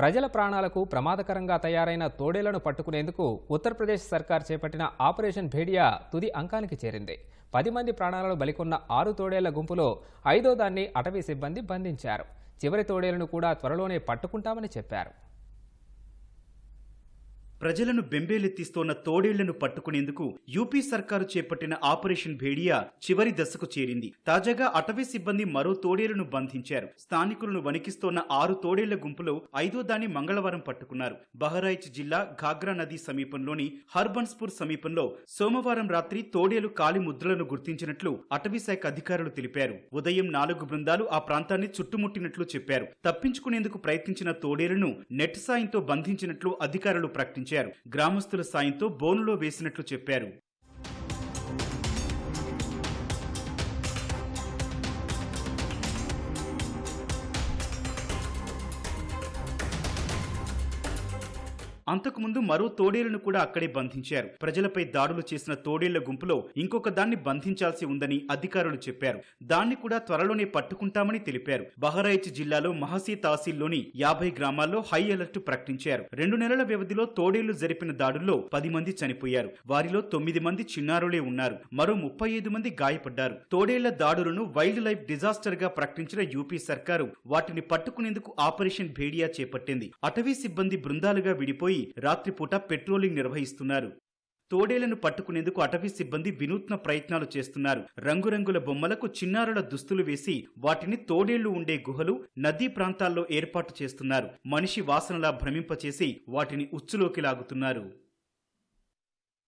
ప్రజల ప్రాణాలకు ప్రమాదకరంగా తయారైన తోడేళ్ళను పట్టుకునేందుకు ఉత్తరప్రదేశ్ సర్కార్ చేపట్టిన ఆపరేషన్ భేడియా తుది అంకానికి చేరింది. పది మంది ప్రాణాలను బలికొన్న ఆరు తోడేళ్ళ గుంపులో ఐదో దాన్ని అటవీ సిబ్బంది బంధించారు. చివరి తోడేళ్ళను కూడా త్వరలోనే పట్టుకుంటామని చెప్పారు. ప్రజలను బెంబేలెత్తిస్తోన్న తోడేళ్ళను పట్టుకునేందుకు యూపీ సర్కారు చేపట్టిన ఆపరేషన్ భేడియా చివరి దశకు చేరింది. తాజాగా అటవీ సిబ్బంది మరో తోడేళ్ళను బంధించారు. స్థానికులను వణికిస్తోన్న ఆరు తోడేళ్ళ గుంపులో ఐదో దాన్ని మంగళవారం పట్టుకున్నారు. బహరాయిచ్ జిల్లా ఘాగ్రా నది సమీపంలోని హర్బన్స్పూర్ సమీపంలో సోమవారం రాత్రి తోడేలు కాలి ముద్రలను గుర్తించినట్లు అటవీ శాఖ అధికారులు తెలిపారు. ఉదయం నాలుగు బృందాలు ఆ ప్రాంతాన్ని చుట్టుముట్టినట్లు చెప్పారు. తప్పించుకునేందుకు ప్రయత్నించిన తోడేళ్ళను నెట్ సాయంతో బంధించినట్లు అధికారులు ప్రకటించారు. గ్రామస్తుల సాయంతో బోనులో వేసినట్లు చెప్పారు. అంతకుముందు మరో తోడేళ్ళను కూడా అక్కడే బంధించారు. ప్రజలపై దాడులు చేసిన తోడేళ్ళ గుంపులో ఇంకొక దాన్ని బంధించాల్సి ఉందని అధికారులు చెప్పారు. దాన్ని కూడా త్వరలోనే పట్టుకుంటామని తెలిపారు. బహరాయిచ్ జిల్లాలో మహసీ తహసీల్లోని యాభై గ్రామాల్లో హై అలర్ట్ ప్రకటించారు. రెండు నెలల వ్యవధిలో తోడేళ్ళు జరిపిన దాడుల్లో పది మంది చనిపోయారు. వారిలో తొమ్మిది మంది చిన్నారులే ఉన్నారు. మరో ముప్పై ఐదు మంది గాయపడ్డారు. తోడేళ్ళ దాడులను వైల్డ్ లైఫ్ డిజాస్టర్గా ప్రకటించిన యూపీ సర్కారు వాటిని పట్టుకునేందుకు ఆపరేషన్ భేడియా చేపట్టింది. అటవీ సిబ్బంది బృందాలుగా విడిపోయి రాత్రిపూట పెట్రోలింగ్ నిర్వహిస్తున్నారు. తోడేలను పట్టుకునేందుకు అటవీ సిబ్బంది వినూత్న ప్రయత్నాలు చేస్తున్నారు. రంగురంగుల బొమ్మలకు చిన్నారుల దుస్తులు వేసి వాటిని తోడేళ్ళు ఉండే గుహలు నదీ ప్రాంతాల్లో ఏర్పాటు చేస్తున్నారు. మనిషి వాసనలా భ్రమింపచేసి వాటిని ఉచ్చులోకి లాగుతున్నారు.